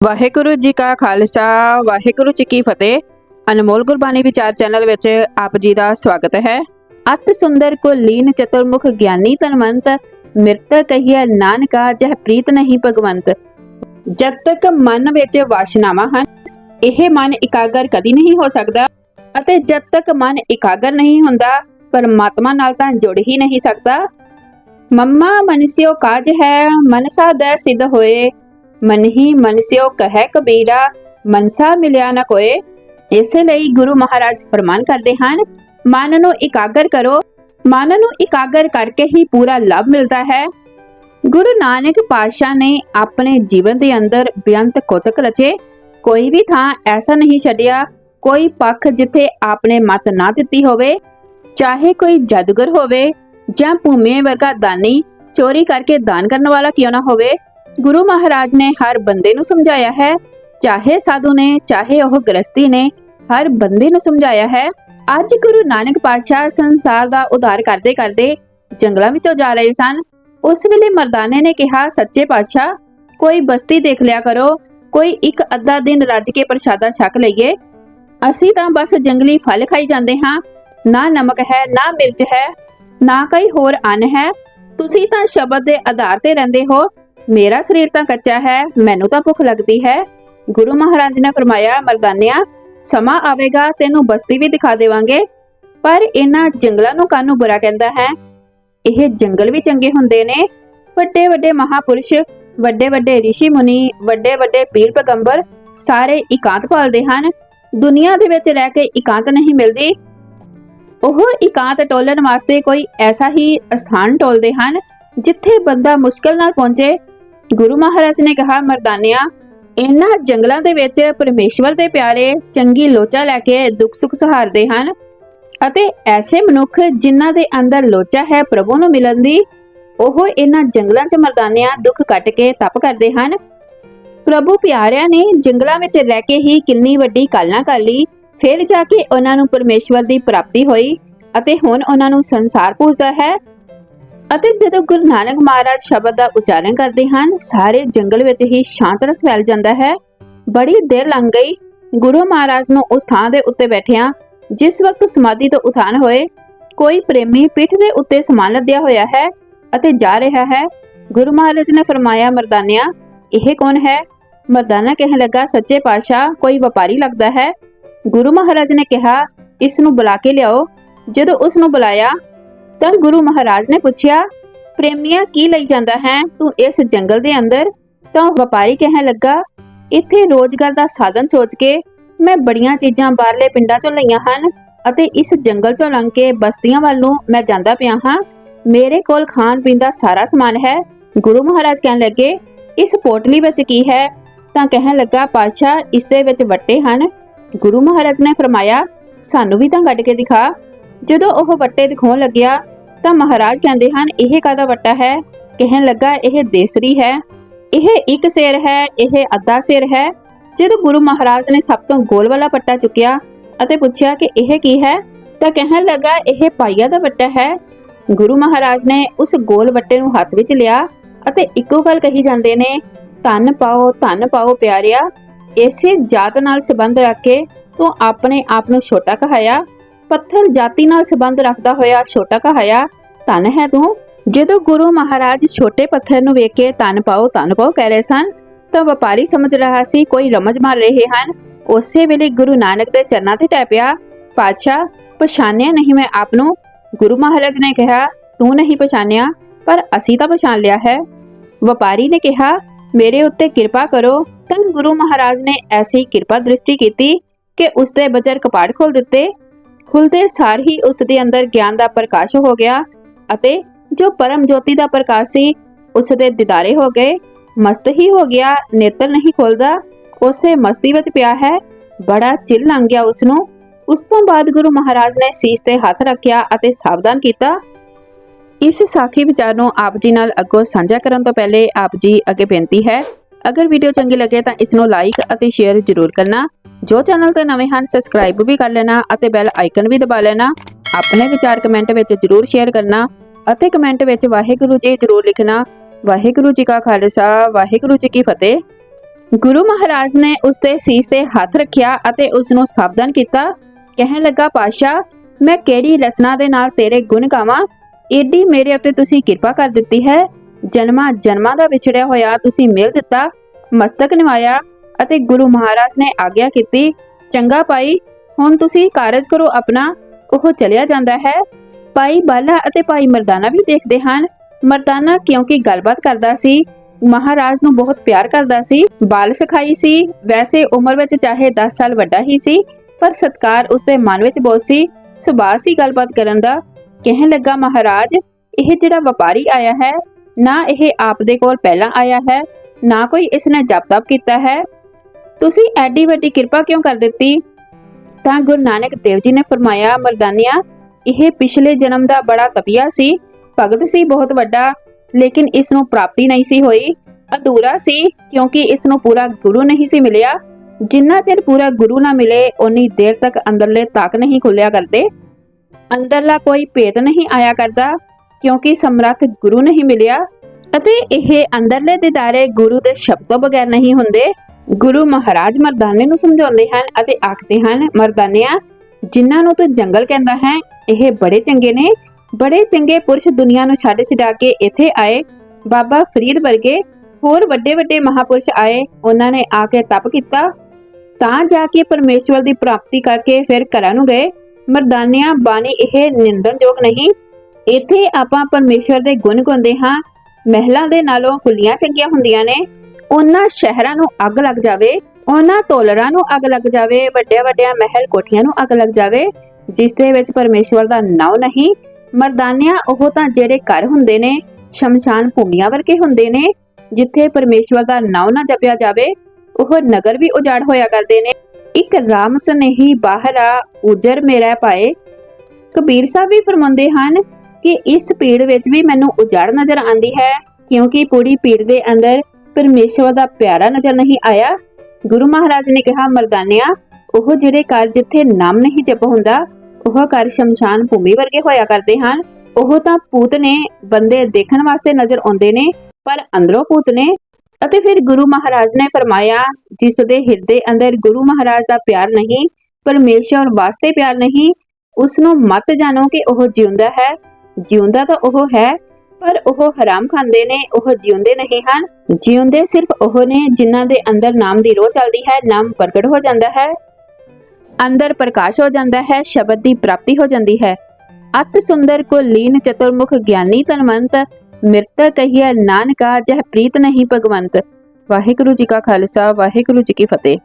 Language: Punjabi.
ਵਾਹਿਗੁਰੂ ਜੀ ਕਾ ਖਾਲਸਾ, ਵਾਹਿਗੁਰੂ ਜੀ ਕੀ ਫਤਿਹ। ਅਨਮੋਲ ਗੁਰਬਾਣੀ ਵਿਚਾਰ ਚੈਨਲ ਵਿੱਚ ਆਪ ਜੀ ਦਾ ਸਵਾਗਤ ਹੈ। ਅਤ ਸੁੰਦਰ ਕੋ ਲੀਨ ਚਤੁਰਮੁਖ ਗਿਆਨੀ ਤਨਵੰਤ ਮਿਰਤ ਕਹੀਐ ਨਾਨਕਾ, ਜਹ ਪ੍ਰੀਤ ਨਹੀਂ ਭਗਵੰਤ। ਜਦ ਤੱਕ ਮਨ ਵਿੱਚ ਵਾਸ਼ਨਾਵਾਂ ਹਨ, ਇਹ ਮਨ ਇਕਾਗਰ ਕਦੀ ਨਹੀਂ ਹੋ ਸਕਦਾ ਅਤੇ ਜਦ ਤੱਕ ਮਨ ਇਕਾਗਰ ਨਹੀਂ ਹੁੰਦਾ, ਪਰਮਾਤਮਾ ਨਾਲ ਤਾਂ ਜੁੜ ਹੀ ਨਹੀਂ ਸਕਦਾ। ਮੰਮਾ ਮਨਸਿਓ ਕਾਜ ਹੈ, ਮਨਸਾ ਦੈ ਸਿਧ ਹੋਏ। ਮਨ ਹੀ ਮਨਸਿਓ ਕਹੈ ਕਬੀਰਾ, ਮਨਸਾ ਮਿਲਿਆ ਨਾ ਕੋਏ। ਇਸੇ ਲਈ ਗੁਰੂ ਮਹਾਰਾਜ ਫਰਮਾਨ ਕਰਦੇ ਹਨ, ਮਨ ਨੂੰ ਇਕਾਗਰ ਕਰੋ। ਮਨ ਨੂੰ ਇਕਾਗਰ ਕਰਕੇ ਹੀ ਪੂਰਾ ਲਾਭ ਮਿਲਦਾ ਹੈ। ਗੁਰੂ ਨਾਨਕ ਪਾਤਸ਼ਾਹ ਨੇ ਆਪਣੇ ਜੀਵਨ ਦੇ ਅੰਦਰ ਬੇਅੰਤ ਕੁਤਕ ਰਚੇ। ਕੋਈ ਵੀ ਥਾਂ ਐਸਾ ਨਹੀਂ ਛੱਡਿਆ, ਕੋਈ ਪੱਖ ਜਿੱਥੇ ਆਪਣੇ ਮਤ ਨਾ ਦਿੱਤੀ ਹੋਵੇ। ਚਾਹੇ ਕੋਈ ਜਾਦੂਗਰ ਹੋਵੇ ਜਾਂ ਭੂਮੇ ਵਰਗਾ ਦਾਨੀ, ਚੋਰੀ ਕਰਕੇ ਦਾਨ ਕਰਨ ਵਾਲਾ ਕਿਉਂ ਨਾ ਹੋਵੇ। ਗੁਰੂ ਮਹਾਰਾਜ ਨੇ ਹਰ ਬੰਦੇ ਨੂੰ ਸਮਝਾਇਆ ਹੈ। ਚਾਹੇ ਸਾਧੂ ਨੇ, ਚਾਹੇ ਉਹ ਗ੍ਰਸਤੀ ਨੇ, ਹਰ ਬੰਦੇ ਨੂੰ ਸਮਝਾਇਆ ਹੈ। ਅੱਜ ਗੁਰੂ ਨਾਨਕ ਪਾਤਸ਼ਾਹ ਸੰਸਾਰ ਦਾ ਉਧਾਰ ਕਰਦੇ ਕਰਦੇ ਜੰਗਲਾਂ ਵਿੱਚੋਂ ਜਾ ਰਹੇ ਸਨ। ਉਸ ਵੇਲੇ ਮਰਦਾਨੇ ਨੇ ਕਿਹਾ, ਸੱਚੇ ਪਾਤਸ਼ਾਹ, ਕੋਈ ਬਸਤੀ ਦੇਖ ਲਿਆ ਕਰੋ। ਕੋਈ ਇੱਕ ਅੱਧਾ ਦਿਨ ਰੱਜ ਕੇ ਪ੍ਰਸ਼ਾਦਾ ਛਕ ਲਈਏ। ਅਸੀਂ ਤਾਂ ਬਸ ਜੰਗਲੀ ਫਲ ਖਾਈ ਜਾਂਦੇ ਹਾਂ। ਨਾ ਨਮਕ ਹੈ, ਨਾ ਮਿਰਚ ਹੈ, ਨਾ ਕੋਈ ਹੋਰ ਅੰਨ ਹੈ। ਤੁਸੀਂ ਤਾਂ ਸ਼ਬਦ ਦੇ ਆਧਾਰ ਤੇ ਰਹਿੰਦੇ ਹੋ। ਮੇਰਾ ਸਰੀਰ ਤਾਂ ਕੱਚਾ ਹੈ, ਮੈਨੂੰ ਤਾਂ ਭੁੱਖ ਲੱਗਦੀ ਹੈ। ਗੁਰੂ ਮਹਾਰਾਜ ਨੇ ਫਰਮਾਇਆ, ਮਰਦਾਨਿਆ, ਸਮਾਂ ਆਵੇਗਾ, ਤੈਨੂੰ ਬਸਤੀ ਵੀ ਦਿਖਾ ਦੇਵਾਂਗੇ। ਪਰ ਇਹਨਾਂ ਜੰਗਲਾਂ ਨੂੰ ਕਾਨੂੰ ਬੁਰਾ ਕਹਿੰਦਾ ਹੈ? ਇਹ ਜੰਗਲ ਵੀ ਚੰਗੇ ਹੁੰਦੇ ਨੇ। ਵੱਡੇ ਵੱਡੇ ਮਹਾਪੁਰਸ਼ ਵੱਡੇ ਵੱਡੇ ઋષਿ ਮੁਨੀ ਵੱਡੇ ਵੱਡੇ ਪੀਰ ਪੈਗੰਬਰ, ਸਾਰੇ ਇਕਾਂਤ ਪਾਲਦੇ ਹਨ। ਦੁਨੀਆ ਦੇ ਵਿੱਚ ਰਹਿ ਕੇ ਇਕਾਂਤ ਨਹੀਂ ਮਿਲਦੀ। ਉਹ ਇਕਾਂਤ ਟੋਲਣ ਵਾਸਤੇ ਕੋਈ ਐਸਾ ਹੀ ਸਥਾਨ ਟੋਲਦੇ ਹਨ, ਜਿੱਥੇ ਬੰਦਾ ਮੁਸ਼ਕਲ ਨਾਲ ਪਹੁੰਚੇ ਗੁਰੂ ਮਹਾਰਾਜ ਨੇ ਕਿਹਾ, ਮਰਦਾਨਿਆ, ਇਹਨਾਂ ਜੰਗਲਾਂ ਦੇ ਵਿੱਚ ਪਰਮੇਸ਼ਵਰ ਦੇ ਪਿਆਰੇ ਚੰਗੀ ਲੋਚਾ ਲੈ ਕੇ ਦੁੱਖ ਸੁੱਖ ਸਹਾਰਦੇ ਹਨ ਅਤੇ ਐਸੇ ਮਨੁੱਖ ਜਿਨ੍ਹਾਂ ਦੇ ਅੰਦਰ ਲੋਚਾ ਹੈ ਪ੍ਰਭੂ ਨੂੰ ਮਿਲਣ ਦੀ, ਉਹ ਇਹਨਾਂ ਜੰਗਲਾਂ 'ਚ ਮਰਦਾਨਿਆਂ ਦੁੱਖ ਕੱਟ ਕੇ ਤਪ ਕਰਦੇ ਹਨ। ਪ੍ਰਭੂ ਪਿਆਰਿਆਂ ਨੇ ਜੰਗਲਾਂ ਵਿੱਚ ਰਹਿ ਕੇ ਹੀ ਕਿੰਨੀ ਵੱਡੀ ਕਾਲਨਾ ਕਰ ਲਈ, ਫਿਰ ਜਾ ਕੇ ਉਹਨਾਂ ਨੂੰ ਪਰਮੇਸ਼ਵਰ ਦੀ ਪ੍ਰਾਪਤੀ ਹੋਈ ਅਤੇ ਹੁਣ ਉਹਨਾਂ ਨੂੰ ਸੰਸਾਰ ਪੂਜਦਾ ਹੈ। ਅਤੇ ਜਦੋਂ ਗੁਰੂ ਨਾਨਕ ਮਹਾਰਾਜ ਸ਼ਬਦ ਦਾ ਉਚਾਰਨ ਕਰਦੇ ਹਨ, ਸਾਰੇ ਜੰਗਲ ਵਿੱਚ ਹੀ ਸ਼ਾਂਤ ਰਸ ਫੈਲ ਜਾਂਦਾ ਹੈ। ਬੜੀ ਦੇਰ ਲੰਘ ਗਈ। ਗੁਰੂ ਮਹਾਰਾਜ ਨੂੰ ਉਸ ਥਾਂ ਦੇ ਉੱਤੇ ਬੈਠਿਆਂ ਜਿਸ ਵਕਤ ਸਮਾਧੀ ਤੋਂ ਉਥਾਨ ਹੋਏ, ਕੋਈ ਪ੍ਰੇਮੀ ਪਿੱਠ ਦੇ ਉੱਤੇ ਸਮਾਨ ਲੱਦਿਆ ਹੋਇਆ ਹੈ ਅਤੇ ਜਾ ਰਿਹਾ ਹੈ। ਗੁਰੂ ਮਹਾਰਾਜ ਨੇ ਫਰਮਾਇਆ, ਮਰਦਾਨਿਆ, ਇਹ ਕੌਣ ਹੈ? ਮਰਦਾਨਾ ਕਹਿਣ ਲੱਗਾ, ਸੱਚੇ ਪਾਤਸ਼ਾਹ, ਕੋਈ ਵਪਾਰੀ ਲੱਗਦਾ ਹੈ? ਗੁਰੂ ਮਹਾਰਾਜ ਨੇ ਕਿਹਾ, ਇਸ ਨੂੰ ਬੁਲਾ ਕੇ ਲਿਆਓ। ਜਦੋਂ ਉਸ ਨੂੰ ਬੁਲਾਇਆ ਤਾਂ ਗੁਰੂ ਮਹਾਰਾਜ ਨੇ ਪੁੱਛਿਆ, ਪ੍ਰੇਮੀਆਂ ਕੀ ਲਈ ਜਾਂਦਾ ਹੈ ਤੂੰ ਇਸ ਜੰਗਲ ਦੇ ਅੰਦਰ? ਤਾਂ ਵਪਾਰੀ ਕਹਿਣ ਲੱਗਾ, ਇੱਥੇ ਰੋਜ਼ਗਾਰ ਦਾ ਸਾਧਨ ਸੋਚ ਕੇ ਮੈਂ ਬੜੀਆਂ ਚੀਜ਼ਾਂ ਬਾਹਰਲੇ ਪਿੰਡਾਂ ਚੋਂ ਲਈਆਂ ਹਨ ਅਤੇ ਇਸ ਜੰਗਲ ਚੋਂ ਲੰਘ ਕੇ ਬਸਤੀਆਂ ਵੱਲ ਨੂੰ ਮੈਂ ਜਾਂਦਾ ਪਿਆ ਹਾਂ। ਮੇਰੇ ਕੋਲ ਖਾਣ ਪੀਣ ਦਾ ਸਾਰਾ ਸਮਾਨ ਹੈ। ਗੁਰੂ ਮਹਾਰਾਜ ਕਹਿਣ ਲੱਗੇ, ਇਸ ਪੋਟਲੀ ਵਿੱਚ ਕੀ ਹੈ? ਤਾਂ ਕਹਿਣ ਲੱਗਾ, ਪਾਤਸ਼ਾਹ, ਇਸ ਦੇ ਵਿੱਚ ਵੱਟੇ ਹਨ। ਗੁਰੂ ਮਹਾਰਾਜ ਨੇ ਫਰਮਾਇਆ, ਸਾਨੂੰ ਵੀ ਤਾਂ ਕੱਢ ਕੇ ਦਿਖਾ। ਜਦੋਂ ਉਹ ਵੱਟੇ ਦਿਖਾਉਣ ਲੱਗਿਆ ਤਾਂ ਮਹਾਰਾਜ ਕਹਿੰਦੇ ਹਨ, ਇਹ ਕਾਦਾ ਵੱਟਾ ਹੈ? ਕਹਿਣ ਲੱਗਾ, ਇਹ ਦੇਸਰੀ ਹੈ। ਇਹ ਇੱਕ ਸਿਰ ਹੈ, ਇਹ ਅੱਧਾ ਸਿਰ ਹੈ। ਜਦੋਂ ਗੁਰੂ ਮਹਾਰਾਜ ਨੇ ਸਭ ਤੋਂ ਗੋਲ ਵਾਲਾ ਪੱਟਾ ਚੁੱਕਿਆ ਅਤੇ ਪੁੱਛਿਆ ਕਿ ਇਹ ਕੀ ਹੈ, ਤਾਂ ਕਹਿਣ ਲੱਗਾ, ਇਹ ਪਾਈਆ ਦਾ ਵੱਟਾ ਹੈ। ਗੁਰੂ ਮਹਾਰਾਜ ਨੇ ਉਸ ਗੋਲ ਵੱਟੇ ਨੂੰ ਹੱਥ ਵਿੱਚ ਲਿਆ ਅਤੇ ਇੱਕੋ ਗੱਲ ਕਹੀ ਜਾਂਦੇ ਨੇ, ਧੰਨ ਪਾਓ ਧੰਨ ਪਾਓ ਪਿਆਰਿਆ, ਇਸੇ ਜਾਤ ਨਾਲ ਸੰਬੰਧ ਰੱਖ ਕੇ ਤੂੰ ਆਪਣੇ ਆਪ ਨੂੰ ਛੋਟਾ ਕਹਾਇਆ। ਪੱਥਰ ਜਾਤੀ ਨਾਲ ਸੰਬੰਧ ਰੱਖਦਾ ਹੋਇਆ ਛੋਟਾ ਕਹਾਇਆ, ਧੰਨ ਹੈ ਤੂੰ। ਜਦੋਂ ਗੁਰੂ ਮਹਾਰਾਜ ਛੋਟੇ ਪੱਥਰ ਨੂੰ ਵੇਖ ਕੇ ਧੰਨ ਪਾਓ ਧੰਨ ਪਾਓ ਕਹਿ ਰਹੇ ਸਨ, ਤਾਂ ਵਪਾਰੀ ਸਮਝ ਰਿਹਾ ਸੀ ਕੋਈ ਰਮਜ ਮਾਰ ਰਹੇ ਹਨ। ਉਸੇ ਵੇਲੇ ਗੁਰੂ ਨਾਨਕ ਦੇ ਚਰਨਾਂ ਤੇ ਟੈ ਪਿਆ। ਪਾਤਸ਼ਾਹ, ਪਛਾਣਿਆ ਨਹੀਂ ਮੈਂ ਆਪ ਨੂੰ? ਗੁਰੂ ਮਹਾਰਾਜ ਨੇ ਕਿਹਾ, ਤੂੰ ਨਹੀਂ ਪਛਾਣਿਆ, ਪਰ ਅਸੀਂ ਤਾਂ ਪਛਾਣ ਲਿਆ ਹੈ। ਵਪਾਰੀ ਨੇ ਕਿਹਾ, ਮੇਰੇ ਉੱਤੇ ਕਿਰਪਾ ਕਰੋ। ਤਾਂ ਗੁਰੂ ਮਹਾਰਾਜ ਨੇ ਐਸੀ ਕਿਰਪਾ ਦ੍ਰਿਸ਼ਟੀ ਕੀਤੀ ਕਿ ਉਸ ਦੇ ਬਜਰ ਕਪਾੜ ਖੋਲ ਦਿੱਤੇ। ਖੁੱਲਦੇ ਸਾਰ ਹੀ ਉਸ ਦੇ ਅੰਦਰ ਗਿਆਨ ਦਾ ਪ੍ਰਕਾਸ਼ ਹੋ ਗਿਆ ਅਤੇ ਜੋ ਪਰਮ ਜੋਤੀ ਦਾ ਪ੍ਰਕਾਸ਼ ਸੀ, ਉਸ ਦੇ ਦਿਦਾਰੇ ਹੋ ਗਏ, ਮਸਤ ਹੀ ਹੋ ਗਿਆ, ਨੇਤਰ ਨਹੀਂ ਖੋਲਦਾ, ਉਸੇ ਮਸਤੀ ਵਿੱਚ ਪਿਆ ਹੈ, ਬੜਾ ਚਿਰ ਲੰਘ ਗਿਆ ਉਸ ਨੂੰ ਉਸ ਤੋਂ ਬਾਅਦ ਗੁਰੂ ਮਹਾਰਾਜ ਨੇ ਸੀਸ ਤੇ ਹੱਥ ਰੱਖਿਆ ਅਤੇ ਸਾਵਧਾਨ ਕੀਤਾ। ਇਸ ਸਾਖੀ ਵਿਚਾਰ ਨੂੰ ਆਪ ਜੀ ਨਾਲ ਅੱਗੋਂ ਸਾਂਝਾ ਕਰਨ ਤੋਂ ਪਹਿਲੇ ਆਪ ਜੀ ਅੱਗੇ ਬੇਨਤੀ ਹੈ, ਅਗਰ ਵੀਡੀਓ ਚੰਗੀ ਲੱਗੇ ਤਾਂ ਇਸ ਨੂੰ ਲਾਈਕ ਅਤੇ ਸ਼ੇਅਰ ਜ਼ਰੂਰ ਕਰਨਾ। ਜੋ ਚੈਨਲ ਤੇ ਨਵੇਂ ਹਨ ਸਬਸਕ੍ਰਾਈਬ ਵੀ ਕਰ ਲੈਣਾ ਅਤੇ ਬੈਲ ਆਈਕਨ ਵੀ ਦਬਾ ਲੈਣਾ। ਆਪਣੇ ਵਿਚਾਰ ਕਮੈਂਟ ਵਿੱਚ ਜ਼ਰੂਰ ਸ਼ੇਅਰ ਕਰਨਾ ਅਤੇ ਕਮੈਂਟ ਵਿੱਚ ਵਾਹਿਗੁਰੂ ਜੀ ਜ਼ਰੂਰ ਲਿਖਣਾ। ਵਾਹਿਗੁਰੂ ਜੀ ਕਾ ਖਾਲਸਾ, ਵਾਹਿਗੁਰੂ ਜੀ ਕੀ ਫਤਿਹ। ਗੁਰੂ ਮਹਾਰਾਜ ਨੇ ਉਸ ਦੇ ਸੀਸ ਤੇ ਹੱਥ ਰੱਖਿਆ ਅਤੇ ਉਸ ਨੂੰ ਸਾਵਧਾਨ ਕੀਤਾ। ਕਹਿਣ ਲੱਗਾ ਪਾਸ਼ਾ ਮੈਂ ਕਿਹੜੀ ਰਸਨਾ ਦੇ ਨਾਲ ਤੇਰੇ ਗੁਣ ਗਾਵਾਂ? ਏਡੀ ਮੇਰੇ ਉੱਤੇ ਤੁਸੀਂ ਕਿਰਪਾ ਕਰ ਦਿੱਤੀ ਹੈ। ਜਨਮਾਂ ਜਨਮਾਂ ਦਾ ਵਿਛੜਿਆ ਹੋਇਆ ਤੁਸੀਂ ਮਿਲ ਦਿੱਤਾ, ਮਸਤਕ ਨਿਵਾਇਆ ਅਤੇ ਗੁਰੂ ਮਹਾਰਾਜ ਨੇ ਆਗਿਆ ਕੀਤੀ, ਚੰਗਾ ਭਾਈ, ਹੁਣ ਤੁਸੀਂ ਕਾਰਜ ਕਰੋ ਆਪਣਾ, ਉਹ ਚਲਿਆ ਜਾਂਦਾ ਹੈ। ਭਾਈ ਬਾਲਾ ਅਤੇ ਭਾਈ ਮਰਦਾਨਾ ਵੀ ਦੇਖਦੇ ਹਨ। ਮਰਦਾਨਾ ਕਿਉਂਕਿ ਗੱਲਬਾਤ ਕਰਦਾ ਸੀ, ਮਹਾਰਾਜ ਨੂੰ ਬਹੁਤ ਪਿਆਰ ਕਰਦਾ ਸੀ, ਬਾਲ ਸਿਖਾਈ ਸੀ, ਵੈਸੇ ਉਮਰ ਵਿੱਚ ਚਾਹੇ 10 ਸਾਲ ਵੱਡਾ ਹੀ ਸੀ, ਪਰ ਸਤਕਾਰ ਉਸਦੇ ਮਨ ਵਿੱਚ ਬਹੁਤ ਸੀ। ਸੁਭਾਅ ਸੀ ਗੱਲਬਾਤ ਕਰਨ ਦਾ। ਕਹਿਣ ਲੱਗਾ, ਮਹਾਰਾਜ, ਇਹ ਜਿਹੜਾ ਵਪਾਰੀ ਆਇਆ ਹੈ, ਨਾ ਇਹ ਆਪ ਦੇ ਕੋਲ ਪਹਿਲਾਂ ਆਇਆ ਹੈ, ਨਾ ਕੋਈ ਇਸ ਨੇ ਜਪ ਤਪ ਕੀਤਾ ਹੈ। ਤੁਸੀਂ ਐਡੀ ਵੱਡੀ ਕਿਰਪਾ ਕਿਉਂ ਕਰ ਦਿੱਤੀ? ਤਾਂ ਗੁਰੂ ਨਾਨਕ ਦੇਵ ਜੀ ਨੇ ਫਰਮਾਇਆ, ਮਰਦਾਨਿਆ, ਇਹ ਪਿਛਲੇ ਜਨਮ ਦਾ ਬੜਾ ਤਪੀਆ ਸੀ, ਭਗਤ ਸੀ ਬਹੁਤ ਵੱਡਾ, ਲੇਕਿਨ ਇਸ ਨੂੰ ਪ੍ਰਾਪਤੀ ਨਹੀਂ ਸੀ ਹੋਈ। ਅਧੂਰਾ ਸੀ, ਕਿਉਂਕਿ ਇਸ ਨੂੰ ਪੂਰਾ ਗੁਰੂ ਨਹੀਂ ਸੀ ਮਿਲਿਆ। ਜਿੰਨਾ ਚਿਰ ਪੂਰਾ ਗੁਰੂ ਨਾ ਮਿਲੇ ਉਨੀ ਦੇਰ ਤੱਕ ਅੰਦਰਲੇ ਤਾਕ ਨਹੀਂ ਖੁੱਲਿਆ ਕਰਦੇ। ਅੰਦਰਲਾ ਕੋਈ ਭੇਦ ਨਹੀਂ ਆਇਆ ਕਰਦਾ, ਕਿਉਂਕਿ ਸਮਰੱਥ ਗੁਰੂ ਨਹੀਂ ਮਿਲਿਆ। ਅਤੇ ਇਹ ਅੰਦਰਲੇ ਦਿਦਾਰੇ ਗੁਰੂ ਦੇ ਸ਼ਬਦ ਬਗੈਰ ਨਹੀਂ ਹੁੰਦੇ। ਗੁਰੂ ਮਹਾਰਾਜ ਮਰਦਾਨੇ ਨੂੰ ਸਮਝਾਉਂਦੇ ਹਨ ਅਤੇ ਆਖਦੇ ਹਨ, ਮਰਦਾਨਿਆਂ, ਜਿਨ੍ਹਾਂ ਨੂੰ ਤੂੰ ਜੰਗਲ ਕਹਿੰਦਾ ਹੈ, ਇਹ ਬੜੇ ਚੰਗੇ ਨੇ। ਬੜੇ ਚੰਗੇ ਪੁਰਸ਼ ਦੁਨੀਆ ਨੂੰ ਛੱਡ ਛਡਾ ਕੇ ਇੱਥੇ ਆਏ। ਬਾਬਾ ਫਰੀਦ ਵਰਗੇ ਹੋਰ ਵੱਡੇ ਵੱਡੇ ਮਹਾਪੁਰਸ਼ ਆਏ। ਉਹਨਾਂ ਨੇ ਆ ਕੇ ਤਪ ਕੀਤਾ। ਤਾਂ ਜਾ ਕੇ ਪਰਮੇਸ਼ਵਰ ਦੀ ਪ੍ਰਾਪਤੀ ਕਰਕੇ ਫਿਰ ਘਰਾਂ ਨੂੰ ਗਏ। ਮਰਦਾਨਿਆਂ, ਬਾਣੀ ਇਹ ਨਿੰਦਨਯੋਗ ਨਹੀਂ। ਇੱਥੇ ਆਪਾਂ ਪਰਮੇਸ਼ਵਰ ਦੇ ਗੁਣ ਗਾਉਂਦੇ ਹਾਂ। ਮਹਿਲਾਂ ਦੇ ਨਾਲੋਂ ਕੁਲੀਆਂ ਚੰਗੀਆਂ ਹੁੰਦੀਆਂ ਨੇ। ਉਹਨਾਂ ਸ਼ਹਿਰਾਂ ਨੂੰ ਅੱਗ ਲੱਗ ਜਾਵੇ, ਉਹਨਾਂ ਤੋਲਰਾਂ ਨੂੰ ਅੱਗ ਲੱਗ ਜਾਵੇ ਵੱਡੇ ਵੱਡਿਆਂ ਮਹਿਲ ਕੋਠੀਆਂ ਨੂੰ ਅੱਗ ਲੱਗ ਜਾਵੇ, ਜਿਸ ਦੇ ਵਿੱਚ ਪਰਮੇਸ਼ਵਰ ਦਾ ਨਾਮ ਨਹੀਂ, ਮਰਦਾਨਿਆਂ ਉਹ ਤਾਂ ਜਿਹੜੇ ਘਰ ਹੁੰਦੇ ਨੇ, ਸ਼ਮਸ਼ਾਨ ਭੂਮੀਆਂ ਵਰਗੇ ਹੁੰਦੇ ਨੇ, ਜਿੱਥੇ ਪਰਮੇਸ਼ਵਰ ਦਾ ਨਾਮ ਨਾ ਜਪਿਆ ਜਾਵੇ, ਉਹ ਨਗਰ ਵੀ ਉਜਾੜ ਹੋਇਆ ਕਰਦੇ ਨੇ। ਇੱਕ ਰਾਮ ਸਨੇਹੀ ਬਾਹਰਾ ਉਜਰ ਮੇਰਾ ਪਾਏ। ਕਬੀਰ ਸਾਹਿਬ ਵੀ ਫਰਮਾਉਂਦੇ ਹਨ ਕਿ ਇਸ ਪੀੜ ਵਿੱਚ ਵੀ ਮੈਨੂੰ ਉਜਾੜ ਨਜ਼ਰ ਆਉਂਦੀ ਹੈ, ਕਿਉਂਕਿ ਪੂਰੀ ਪੀੜ ਦੇ ਅੰਦਰ ਪਰਮੇਸ਼ਵਰ ਦਾ ਪਿਆਰਾ ਨਜ਼ਰ ਨਹੀਂ ਆਇਆ। ਗੁਰੂ ਮਹਾਰਾਜ ਨੇ ਕਿਹਾ, ਮਰਦਾਨਿਆ, ਉਹ ਜਿਹੜੇ ਘਰ ਜਿੱਥੇ ਨਾਮ ਨਹੀਂ ਜਪ ਹੁੰਦਾ, ਉਹ ਘਰ ਸ਼ਮਸ਼ਾਨ ਭੂਮੀ ਵਰਗੇ ਹੋਇਆ ਕਰਦੇ ਹਨ। ਉਹ ਤਾਂ ਪੂਤ ਨੇ ਬੰਦੇ ਦੇਖਣ ਵਾਸਤੇ ਨਜ਼ਰ ਆਉਂਦੇ ਨੇ, ਪਰ ਅੰਦਰੋਂ ਭੂਤ ਨੇ। ਅਤੇ ਫਿਰ ਗੁਰੂ ਮਹਾਰਾਜ ਨੇ ਫਰਮਾਇਆ, ਜਿਸ ਦੇ ਹਿਰਦੇ ਅੰਦਰ ਗੁਰੂ ਮਹਾਰਾਜ ਦਾ ਪਿਆਰ ਨਹੀਂ, ਪਰਮੇਸ਼ਵਰ ਵਾਸਤੇ ਪਿਆਰ ਨਹੀਂ ਉਸ ਨੂੰ ਮਤ ਜਾਣੋ ਕਿ ਉਹ ਜਿਉਂਦਾ ਹੈ। ਜਿਉਂਦਾ ਤਾਂ ਉਹ ਹੈ ਪਰ ਉਹ ਹਰਾਮ ਖਾਂਦੇ ਨੇ, ਉਹ ਜਿਉਂਦੇ ਨਹੀਂ ਹਨ। ਜਿਉਂਦੇ ਸਿਰਫ ਉਹ ਨੇ ਜਿਨ੍ਹਾਂ ਦੇ ਅੰਦਰ ਨਾਮ ਦੀ ਰੋਹ ਚੱਲਦੀ ਹੈ, ਨਾਮ ਪ੍ਰਗਟ ਹੋ ਜਾਂਦਾ ਹੈ। ਅੰਦਰ ਪ੍ਰਕਾਸ਼ ਹੋ ਜਾਂਦਾ ਹੈ, ਸ਼ਬਦ ਦੀ ਪ੍ਰਾਪਤੀ ਹੋ ਜਾਂਦੀ ਹੈ। ਅਤ ਸੁੰਦਰ ਕੋ ਲੀਨ ਚਤੁਰਮੁਖ ਗਿਆਨੀ ਤਨਵੰਤ, ਮਿਰਤ ਕਹੀਆ ਨਾਨਕਾ ਜਹ ਪ੍ਰੀਤ ਨਹੀਂ ਭਗਵੰਤ। ਵਾਹਿਗੁਰੂ ਜੀ ਕਾ ਖਾਲਸਾ, ਵਾਹਿਗੁਰੂ ਜੀ ਕੀ ਫਤਿਹ।